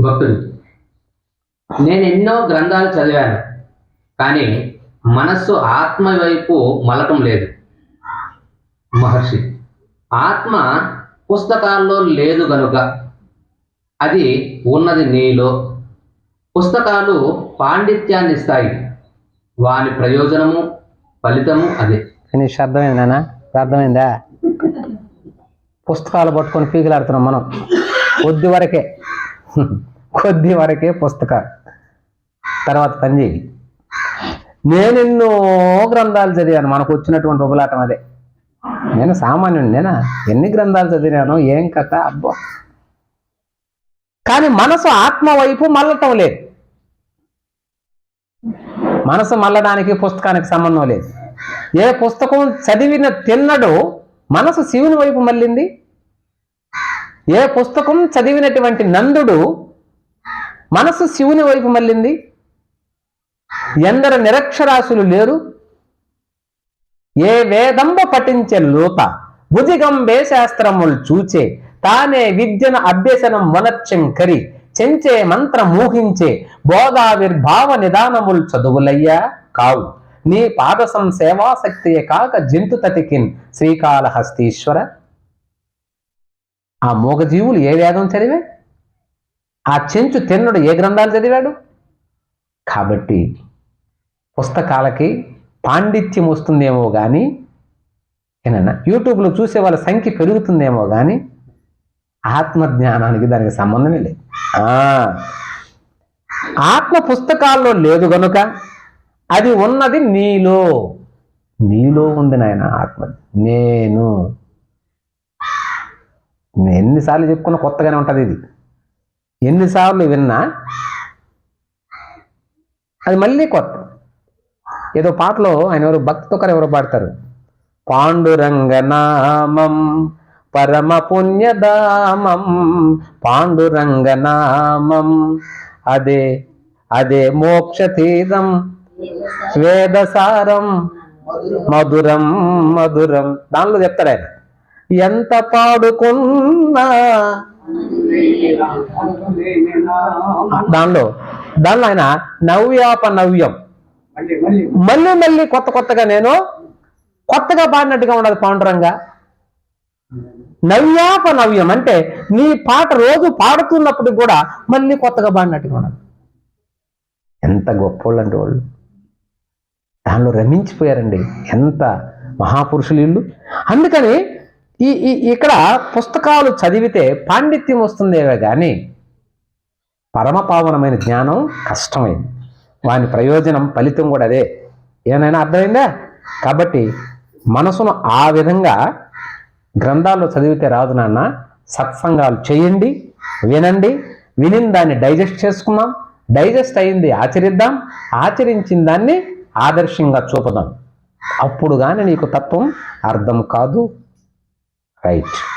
భక్తుడు. నేను ఎన్నో గ్రంథాలు చదివాను కానీ మనస్సు ఆత్మ వైపు మలకం లేదు. మహర్షి ఆత్మ పుస్తకాల్లో లేదు గనుక అది ఉన్నది నీలో. పుస్తకాలు పాండిత్యాన్ని ఇస్తాయి వాని ప్రయోజనము ఫలితము అదే. కానీ అర్థమైంది అర్థమైందా? పుస్తకాలు పట్టుకొని పీకిలాడుతున్నాం మనం. కొద్ది వరకే. కొద్ది వరకే పుస్తక. తర్వాత పని చేయి నేను ఎన్నో గ్రంథాలు చదివాను. మనకు వచ్చినటువంటి ఉపలాటం అదే. నేను సామాన్యుడు నేనా? ఎన్ని గ్రంథాలు చదివాను ఏం కథ? అబ్బో. కానీ మనసు ఆత్మ వైపు మళ్ళటం లేదు. మనసు మళ్ళడానికి పుస్తకానికి సంబంధం లేదు. ఏ పుస్తకం చదివిన తిన్నడు మనసు శివుని వైపు మళ్ళింది? ఏ పుస్తకం చదివినటువంటి నందుడు మనసు శివుని వైపు మళ్ళింది? ఎందరు నిరక్షరాసులు లేరు? ఏ వేదంబ పఠించే లోప భుజిగంబే శాస్త్రములు చూచే తానే విద్యను అభ్యసనం వనచ్చంకరి చెంచే మంత్ర మూహించే బోధావిర్భావ నిదానములు చదువులయ్యా కావు. నీ పాదసం సేవాశక్తియే కాక జంతు తతికిన్ శ్రీకాళహస్తీశ్వర. ఆ మూగజీవులు ఏ వేదం చదివే? ఆ చెంచు తిన్నుడు ఏ గ్రంథాలు చదివాడు? కాబట్టి పుస్తకాలకి పాండిత్యం వస్తుందేమో కానీ ఏనన్నా యూట్యూబ్లో చూసే వాళ్ళ సంఖ్య పెరుగుతుందేమో కానీ ఆత్మజ్ఞానానికి దానికి సంబంధమే లేదు. ఆత్మ పుస్తకాల్లో లేదు గనుక అది ఉన్నది నీలో. నీలో ఉంది నాయన ఆత్మ. నేను. ఎన్నిసార్లు చెప్పుకున్నా కొత్తగానే ఉంటుంది ఇది. ఎన్నిసార్లు విన్నా అది మళ్ళీ కొత్త. ఏదో పాటలో ఆయన ఎవరు భక్తితో ఒకరు ఎవరు పాడతారు. పాండురంగ నామం పరమ పుణ్యధామం పాండురంగ నామం అదే అదే మోక్షతీరం వేదసారం మధురం మధురం. దానిలో చెప్తాడు ఆయన. ఎంత పాడుకున్నా? దానిలో దానిలో ఆయన నవ్యాప నవ్యం. మళ్ళీ మళ్ళీ. కొత్త కొత్తగా నేను కొత్తగా పాడినట్టుగా ఉండదు పాండురంగా నవ్యాప నవ్యం అంటే నీ పాట రోజు పాడుతున్నప్పుడు కూడా మళ్ళీ కొత్తగా పాడినట్టుగా ఉండదు ఎంత గొప్పోళ్ళు అంటే వాళ్ళు. దానిలో రమించిపోయారండి. ఎంత మహాపురుషులు వీళ్ళు. అందుకని ఈ ఈ ఇక్కడ పుస్తకాలు చదివితే పాండిత్యం వస్తుందేవే కానీ పరమపావనమైన జ్ఞానం కష్టమైంది. వాని ప్రయోజనం ఫలితం కూడా అదే. ఏమైనా అర్థమైందా? కాబట్టి మనసును ఆ విధంగా గ్రంథాల్లో చదివితే రాదు నాన్న. సత్సంగాలు చేయండి వినండి వినిన దాన్ని డైజెస్ట్ చేసుకుందాం డైజెస్ట్ అయింది ఆచరిద్దాం ఆచరించిన దాన్ని ఆదర్శంగా చూపుదాం. అప్పుడు కానీ నీకు తత్వం అర్థం కాదు. right.